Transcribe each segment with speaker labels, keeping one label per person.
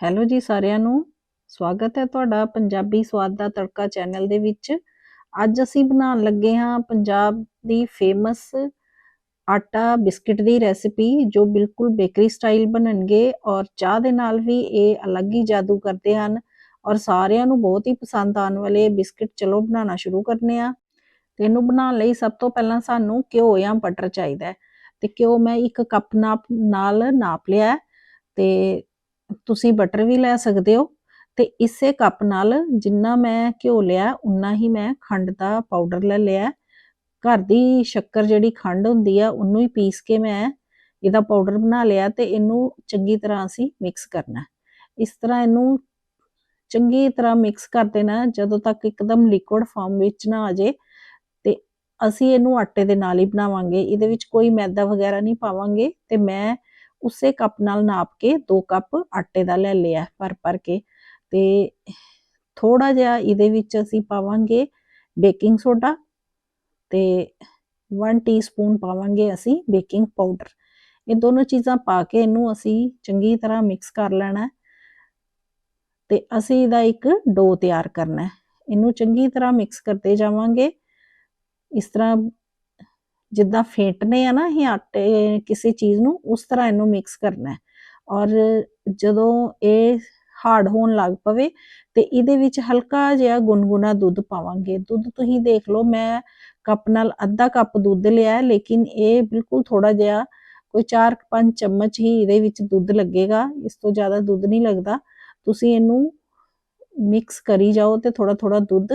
Speaker 1: Hello ਜੀ ਸਾਰਿਆਂ ਨੂੰ। ਸਵਾਗਤ ਹੈ ਤੁਹਾਡਾ ਪੰਜਾਬੀ ਸਵਾਦ ਦਾ ਤੜਕਾ ਚੈਨਲ ਦੇ ਵਿੱਚ। ਅੱਜ ਅਸੀਂ ਬਣਾਉਣ ਲੱਗੇ ਹਾਂ ਪੰਜਾਬ ਦੀ ਫੇਮਸ ਆਟਾ ਬਿਸਕਟ ਦੀ ਰੈਸਿਪੀ ਜੋ ਬਿਲਕੁਲ ਬੇਕਰੀ ਸਟਾਈਲ ਬਣਨਗੇ ਔਰ ਚਾਹ ਦੇ ਨਾਲ ਵੀ ਇਹ ਅਲੱਗ ਹੀ ਜਾਦੂ ਕਰਦੇ ਹਨ। ਔਰ ਸਾਰਿਆਂ ਨੂੰ ਬਹੁਤ ਹੀ ਪਸੰਦ ਆਉਣ ਵਾਲੇ ਬਿਸਕਟ ਚਲੋ ਬਣਾਉਣਾ ਸ਼ੁਰੂ ਕਰਨੇ ਆ ਤੇ ਇਹਨੂੰ ਬਣਾਉਣ ਲਈ ਸਭ ਤੋਂ ਪਹਿਲਾਂ ਸਾਨੂੰ ਘਿਓ ਜਾਂ ਬਟਰ ਚਾਹੀਦਾ ਹੈ। ਤੇ ਘਿਓ ਮੈਂ ਇੱਕ ਕੱਪ ਨਾਪ ਨਾਲ ਨਾਪ ਲਿਆ ਹੈ। ਤੇ ਤੁਸੀਂ ਬਟਰ ਵੀ ਲੈ ਸਕਦੇ ਹੋ ਤੇ ਇਸੇ ਕੱਪ ਨਾਲ ਜਿੰਨਾ ਮੈਂ ਘਿਓ ਲਿਆ, ਉਨਾ ਹੀ ਮੈਂ ਖੰਡ ਦਾ ਪਾਊਡਰ ਲੈ ਲਿਆ। ਘਰ ਦੀ ਸ਼ੱਕਰ ਜਿਹੜੀ ਖੰਡ ਹੁੰਦੀ ਆ, ਉਹਨੂੰ ਹੀ ਪੀਸ ਕੇ ਮੈਂ ਇਹਦਾ ਪਾਊਡਰ ਬਣਾ ਲਿਆ ਤੇ ਇਹਨੂੰ ਚੰਗੀ ਤਰ੍ਹਾਂ ਅਸੀਂ ਮਿਕਸ ਕਰਨਾ। ਇਸ ਤਰ੍ਹਾਂ ਇਹਨੂੰ ਚੰਗੀ ਤਰ੍ਹਾਂ ਮਿਕਸ ਕਰ ਦੇਣਾ, ਜਦੋਂ ਤੱਕ ਇੱਕਦਮ ਲਿਕੁਇਡ ਫਾਰਮ ਵਿੱਚ ਨਾ ਆ ਜੇ ਤੇ ਅਸੀਂ ਇਹਨੂੰ ਆਟੇ ਦੇ ਨਾਲ ਹੀ ਬਣਾਵਾਂਗੇ। ਇਹਦੇ ਵਿੱਚ ਕੋਈ ਮੈਦਾ ਵਗੈਰਾ ਨਹੀਂ ਪਾਵਾਂਗੇ ਤੇ ਮੈਂ ਉਸੇ ਕੱਪ ਨਾਲ ਨਾਪ ਕੇ 2 ਕੱਪ ਆਟੇ ਦਾ ਲੈ ਲਿਆ ਭਰ ਭਰ ਕੇ। ਤੇ ਥੋੜਾ ਜਿਹਾ ਇਹਦੇ ਵਿੱਚ ਅਸੀਂ ਪਾਵਾਂਗੇ ਬੇਕਿੰਗ ਸੋਡਾ ਤੇ 1 ਟੀਸਪੂਨ ਪਾਵਾਂਗੇ ਅਸੀਂ ਬੇਕਿੰਗ ਪਾਊਡਰ। ਇਹ ਦੋਨੋਂ ਚੀਜ਼ਾਂ ਪਾ ਕੇ ਇਹਨੂੰ ਅਸੀਂ ਚੰਗੀ ਤਰ੍ਹਾਂ ਮਿਕਸ ਕਰ ਲੈਣਾ। ਤੇ ਅਸੀਂ ਇਹਦਾ ਇੱਕ ਡੋ ਤਿਆਰ ਕਰਨਾ। ਹੈ ਇਹਨੂੰ ਚੰਗੀ ਤਰ੍ਹਾਂ ਮਿਕਸ ਕਰਦੇ ਜਾਵਾਂਗੇ। ਇਸ ਤਰ੍ਹਾਂ ਜਿੱਦਾਂ ਫੇਟਨੇ ਆ ਨਾ ਇਹ ਆਟੇ ਕਿਸੇ ਚੀਜ਼ ਨੂੰ, ਉਸ ਤਰ੍ਹਾਂ ਇਹਨੂੰ ਮਿਕਸ ਕਰਨਾ ਹੈ। ਔਰ ਜਦੋਂ ਇਹ ਹਾਰਡ ਹੋਣ ਲੱਗ ਪਵੇ ਤੇ ਇਹਦੇ ਵਿੱਚ ਹਲਕਾ ਜਿਹਾ ਗੁਨਗੁਨਾ ਦੁੱਧ ਪਾਵਾਂਗੇ। ਦੁੱਧ ਤੁਸੀਂ ਦੇਖ ਲਓ, ਮੈਂ ਕੱਪ ਨਾਲ ਅੱਧਾ ਕੱਪ ਦੁੱਧ ਲਿਆ ਲੇਕਿਨ ਇਹ ਬਿਲਕੁਲ ਥੋੜਾ ਜਿਹਾ ਕੋਈ 4-5 ਚਮਚ ਹੀ ਇਹਦੇ ਵਿੱਚ ਦੁੱਧ ਲੱਗੇਗਾ। ਇਸ ਤੋਂ ਜ਼ਿਆਦਾ ਦੁੱਧ ਨਹੀਂ ਲੱਗਦਾ। ਤੁਸੀਂ ਇਹਨੂੰ ਮਿਕਸ ਕਰੀ ਜਾਓ ਤੇ ਥੋੜਾ ਥੋੜਾ ਦੁੱਧ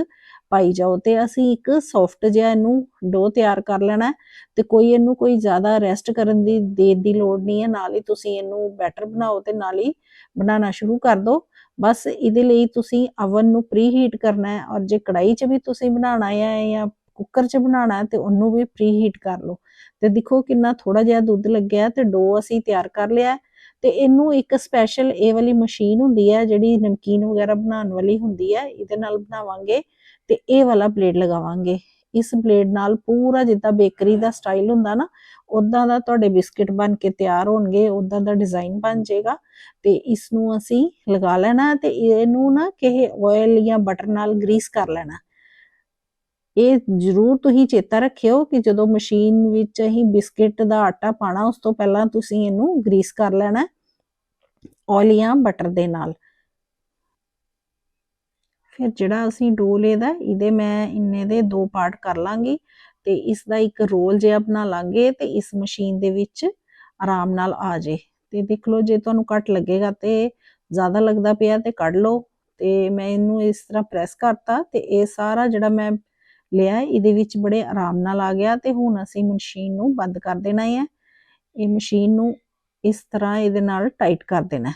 Speaker 1: ਪਾਈ ਜਾਓ ਤੇ ਅਸੀਂ ਇੱਕ ਸੌਫਟ ਜਿਹਾ ਇਹਨੂੰ ਡੋ ਤਿਆਰ ਕਰ ਲੈਣਾ ਤੇ ਕੋਈ ਇਹਨੂੰ ਕੋਈ ਜ਼ਿਆਦਾ ਰੈਸਟ ਕਰਨ ਦੀ ਦੇਰ ਦੀ ਲੋੜ ਨਹੀਂ ਹੈ, ਨਾਲ ਹੀ ਤੁਸੀਂ ਇਹਨੂੰ ਬੈਟਰ ਬਣਾਓ ਤੇ ਨਾਲ ਹੀ ਬਣਾਉਣਾ ਸ਼ੁਰੂ ਕਰ ਦਿਓ। ਬਸ ਇਹਦੇ ਲਈ ਤੁਸੀਂ ਅਵਨ ਨੂੰ ਪ੍ਰੀ ਹੀਟ ਕਰਨਾ ਹੈ ਔਰ ਜੇ ਕੜਾਈ 'ਚ ਵੀ ਤੁਸੀਂ ਬਣਾਉਣਾ ਹੈ ਜਾਂ ਕੁੱਕਰ 'ਚ ਬਣਾਉਣਾ ਹੈ ਤੇ ਉਹਨੂੰ ਵੀ ਪ੍ਰੀ ਹੀਟ ਕਰ ਲਓ। ਤੇ ਦੇਖੋ ਕਿੰਨਾ ਥੋੜਾ ਜਿਹਾ ਦੁੱਧ ਲੱਗਿਆ ਤੇ ਡੋ ਅਸੀਂ ਤਿਆਰ ਕਰ ਲਿਆ ਤੇ ਇਹਨੂੰ ਇੱਕ ਸਪੈਸ਼ਲ ਇਹ ਵਾਲੀ ਮਸ਼ੀਨ ਹੁੰਦੀ ਹੈ ਜਿਹੜੀ ਨਮਕੀਨ ਵਗੈਰਾ ਬਣਾਉਣ ਵਾਲੀ ਹੁੰਦੀ ਹੈ ਇਹਦੇ ਨਾਲ ਬਣਾਵਾਂਗੇ ਤੇ ਇਹ ਵਾਲਾ ਬਲੇਡ ਲਗਾਵਾਂਗੇ। ਇਸ ਬਲੇਡ ਨਾਲ ਪੂਰਾ ਜਿੱਦਾਂ ਬੇਕਰੀ ਦਾ ਸਟਾਈਲ ਹੁੰਦਾ ਨਾ ਉਦਾਂ ਦਾ ਤੁਹਾਡੇ ਬਿਸਕਟ ਬਣ ਕੇ ਤਿਆਰ ਹੋਣਗੇ ਉਦਾਂ ਦਾ ਡਿਜ਼ਾਈਨ ਬਣ ਜਾਏਗਾ ਤੇ ਇਸ ਨੂੰ ਅਸੀਂ ਲਗਾ ਲੈਣਾ ਤੇ ਇਹਨੂੰ ਨਾ ਕਿਸੇ ਆਇਲ ਜਾਂ ਬਟਰ ਨਾਲ ਗਰੀਸ ਕਰ ਲੈਣਾ। ਇਹ ਜ਼ਰੂਰ ਤੁਸੀਂ ਚੇਤਾ ਰੱਖਿਓ ਕਿ ਜਦੋਂ ਮਸ਼ੀਨ ਵਿੱਚ ਅਸੀਂ ਬਿਸਕਟ ਦਾ ਆਟਾ ਪਾਣਾ ਉਸ ਤੋਂ ਪਹਿਲਾਂ ਤੁਸੀਂ ਇਹਨੂੰ ਗਰੀਸ ਕਰ ਲੈਣਾ ਆਇਲ ਜਾਂ ਬਟਰ ਦੇ ਨਾਲ। ਫਿਰ ਜਿਹੜਾ ਅਸੀਂ ਡੋ ਲੇਦਾ ਇਹਦੇ ਮੈਂ ਇੰਨੇ ਦੇ ਦੋ ਪਾਰਟ ਕਰ ਲਾਂਗੀ ਤੇ ਇਸ ਦਾ ਇੱਕ ਰੋਲ ਜਿਹਾ ਬਣਾ ਲਾਂਗੇ ਤੇ ਇਸ ਮਸ਼ੀਨ ਦੇ ਵਿੱਚ ਆਰਾਮ ਨਾਲ ਆ ਜੇ। ਤੇ ਦੇਖ ਲਓ, ਜੇ ਤੁਹਾਨੂੰ ਕੱਟ ਲੱਗੇਗਾ ਤੇ ਜ਼ਿਆਦਾ ਲੱਗਦਾ ਪਿਆ ਤੇ ਕੱਢ ਲਓ ਤੇ ਮੈਂ ਇਹਨੂੰ ਇਸ ਤਰ੍ਹਾਂ ਪ੍ਰੈਸ ਕਰਤਾ ਤੇ ਇਹ ਸਾਰਾ ਜਿਹੜਾ ਮੈਂ ਲਿਆ ਇਹਦੇ ਵਿੱਚ ਬੜੇ ਆਰਾਮ ਨਾਲ ਆ ਗਿਆ ਤੇ ਹੁਣ ਅਸੀਂ ਮਸ਼ੀਨ ਨੂੰ ਬੰਦ ਕਰ ਦੇਣਾ ਹੈ। ਇਹ ਮਸ਼ੀਨ ਨੂੰ ਇਸ ਤਰ੍ਹਾਂ ਇਹਦੇ ਨਾਲ ਟਾਈਟ ਕਰ ਦੇਣਾ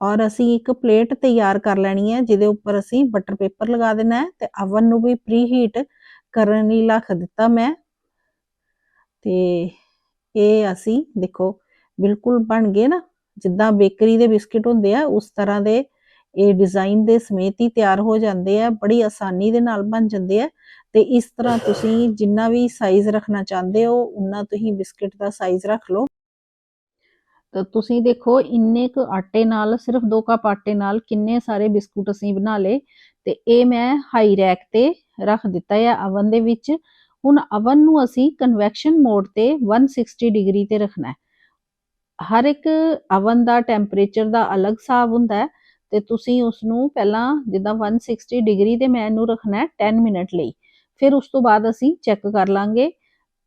Speaker 1: ਔਰ ਅਸੀਂ ਇੱਕ ਪਲੇਟ ਤਿਆਰ ਕਰ ਲੈਣੀ ਹੈ, ਜਿਹਦੇ ਉੱਪਰ ਅਸੀਂ ਬਟਰ ਪੇਪਰ ਲਗਾ ਦੇਣਾ ਹੈ ਤੇ ਅਵਨ ਨੂੰ ਵੀ ਪ੍ਰੀ ਹੀਟ ਕਰਨ ਲਈ ਰੱਖ ਦਿੱਤਾ ਮੈਂ। ਤੇ ਇਹ ਅਸੀਂ ਦੇਖੋ, ਬਿਲਕੁਲ ਬਣ ਗਏ ਨਾ। ਜਿੱਦਾਂ ਬੇਕਰੀ ਦੇ ਬਿਸਕਟ ਹੁੰਦੇ ਆ, ਉਸ ਤਰ੍ਹਾਂ ਦੇ ਇਹ ਡਿਜ਼ਾਈਨ ਦੇ ਸਮੇਤ ਹੀ ਤਿਆਰ ਹੋ ਜਾਂਦੇ ਆ, ਬੜੀ ਆਸਾਨੀ ਦੇ ਨਾਲ ਬਣ ਜਾਂਦੇ ਆ ਤੇ ਇਸ ਤਰ੍ਹਾਂ ਤੁਸੀਂ ਜਿੰਨਾ ਵੀ ਸਾਈਜ਼ ਰੱਖਣਾ ਚਾਹੁੰਦੇ ਹੋ, ਉਨਾ ਤੁਸੀਂ ਬਿਸਕਟ ਦਾ ਸਾਈਜ਼ ਰੱਖ ਲਓ। ਤਾਂ ਤੁਸੀਂ ਦੇਖੋ, ਇੰਨੇ ਕੁ ਆਟੇ ਨਾਲ, ਸਿਰਫ 2 ਕੱਪ ਆਟੇ ਨਾਲ ਕਿੰਨੇ ਸਾਰੇ ਬਿਸਕੁਟ ਅਸੀਂ ਬਣਾ ਲਏ ਤੇ ਇਹ ਮੈਂ ਹਾਈ ਰੈਕ ਤੇ ਰੱਖ ਦਿੱਤਾ ਹੈ ਅਵਨ ਦੇ ਵਿੱਚ। ਹੁਣ ਅਵਨ ਨੂੰ ਅਸੀਂ ਕਨਵੈਕਸ਼ਨ ਮੋਡ ਤੇ 160 ਡਿਗਰੀ ਤੇ ਰੱਖਣਾ ਹੈ। ਹਰ ਇੱਕ ਅਵਨ ਦਾ ਟੈਂਪਰੇਚਰ ਦਾ ਅਲੱਗ ਹਿਸਾਬ ਹੁੰਦਾ ਹੈ ਤੇ ਤੁਸੀਂ ਉਸ ਨੂੰ ਪਹਿਲਾਂ ਜਿੱਦਾਂ 160 ਡਿਗਰੀ ਤੇ ਮੈਂ ਇਹਨੂੰ ਰੱਖਣਾ ਹੈ 10 ਮਿੰਟ ਲਈ। ਫਿਰ ਉਸ ਤੋਂ ਬਾਅਦ ਅਸੀਂ ਚੈੱਕ ਕਰ ਲਾਂਗੇ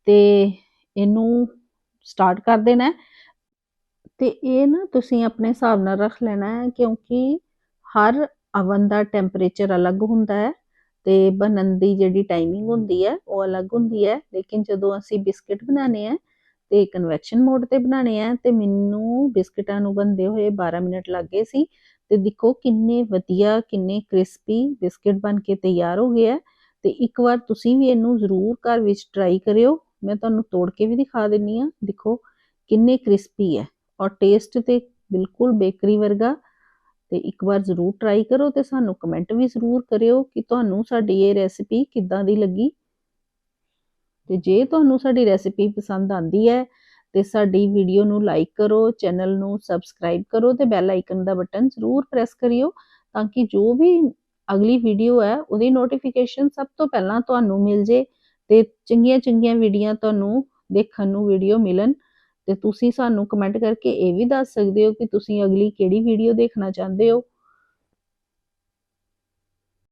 Speaker 1: ਤੇ ਇਹਨੂੰ ਸਟਾਰਟ ਕਰ ਦੇਣਾ ਤੇ ਇਹ ਨਾ ਤੁਸੀਂ ਆਪਣੇ ਹਿਸਾਬ ਨਾਲ ਰੱਖ ਲੈਣਾ ਹੈ ਕਿਉਂਕਿ ਹਰ ਅਵਨ ਦਾ ਟੈਂਪਰੇਚਰ ਅਲੱਗ ਹੁੰਦਾ ਹੈ ਤੇ ਬਣਨ ਦੀ ਜਿਹੜੀ ਟਾਈਮਿੰਗ ਹੁੰਦੀ ਹੈ ਉਹ ਅਲੱਗ ਹੁੰਦੀ ਹੈ। ਲੇਕਿਨ ਜਦੋਂ ਅਸੀਂ ਬਿਸਕਟ ਬਣਾਉਣੇ ਆ ਤੇ ਕਨਵੈਕਸ਼ਨ ਮੋਡ ਤੇ ਬਣਾਉਣੇ ਆ ਤੇ ਮੈਨੂੰ ਬਿਸਕਟਾਂ ਨੂੰ ਬੰਦੇ ਹੋਏ 12 ਮਿੰਟ ਲੱਗ ਗਏ ਸੀ ਤੇ ਦੇਖੋ ਕਿੰਨੇ ਵਧੀਆ, ਕਿੰਨੇ ਕ੍ਰਿਸਪੀ ਬਿਸਕਟ ਬਣ ਕੇ ਤਿਆਰ ਹੋ ਗਏ ਆ। ਤੇ ਇੱਕ ਵਾਰ ਤੁਸੀਂ ਵੀ ਇਹਨੂੰ ਜ਼ਰੂਰ ਘਰ ਵਿੱਚ ਟਰਾਈ ਕਰਿਓ। ਮੈਂ ਤੁਹਾਨੂੰ ਤੋੜ ਕੇ ਵੀ ਦਿਖਾ ਦਿੰਨੀ ਆ। ਦੇਖੋ ਕਿੰਨੇ ਕ੍ਰਿਸਪੀ ਹੈ ਔਰ ਟੇਸਟ ਤੇ ਬਿਲਕੁਲ ਬੇਕਰੀ ਵਰਗਾ। ਤੇ ਇੱਕ ਵਾਰ ਜ਼ਰੂਰ ਟਰਾਈ ਕਰੋ ਤੇ ਸਾਨੂੰ ਕਮੈਂਟ ਵੀ ਜ਼ਰੂਰ ਕਰਿਓ ਕਿ ਤੁਹਾਨੂੰ ਸਾਡੀ ਇਹ ਰੈਸਿਪੀ ਕਿੱਦਾਂ ਦੀ ਲੱਗੀ। ਤੇ ਜੇ ਤੁਹਾਨੂੰ ਸਾਡੀ ਰੈਸਿਪੀ ਪਸੰਦ ਆਂਦੀ ਹੈ ਤੇ ਸਾਡੀ ਵੀਡੀਓ ਨੂੰ ਲਾਈਕ ਕਰੋ ਚੈਨਲ ਨੂੰ ਸਬਸਕ੍ਰਾਈਬ ਕਰੋ ਤੇ ਬੈਲ ਆਈਕਨ ਦਾ ਬਟਨ ਜ਼ਰੂਰ ਪ੍ਰੈਸ ਕਰਿਓ ਤਾਂ ਕਿ ਜੋ ਵੀ ਅਗਲੀ ਵੀਡੀਓ ਹੈ, ਉਹਦੀ ਨੋਟੀਫਿਕੇਸ਼ਨ ਸਭ ਤੋਂ ਪਹਿਲਾਂ ਤੁਹਾਨੂੰ ਮਿਲ ਜੇ ਤੇ ਚੰਗੀਆਂ ਚੰਗੀਆਂ ਵੀਡੀਓ ਤੁਹਾਨੂੰ ਦੇਖਣ ਨੂੰ ਵੀਡੀਓ ਮਿਲਣ ਤੇ ਤੁਸੀਂ ਸਾਨੂੰ ਕਮੈਂਟ ਕਰਕੇ ਇਹ ਵੀ ਦੱਸ ਸਕਦੇ ਹੋ ਕਿ ਤੁਸੀਂ ਅਗਲੀ ਕਿਹੜੀ ਵੀਡੀਓ ਦੇਖਣਾ ਚਾਹੁੰਦੇ ਹੋ।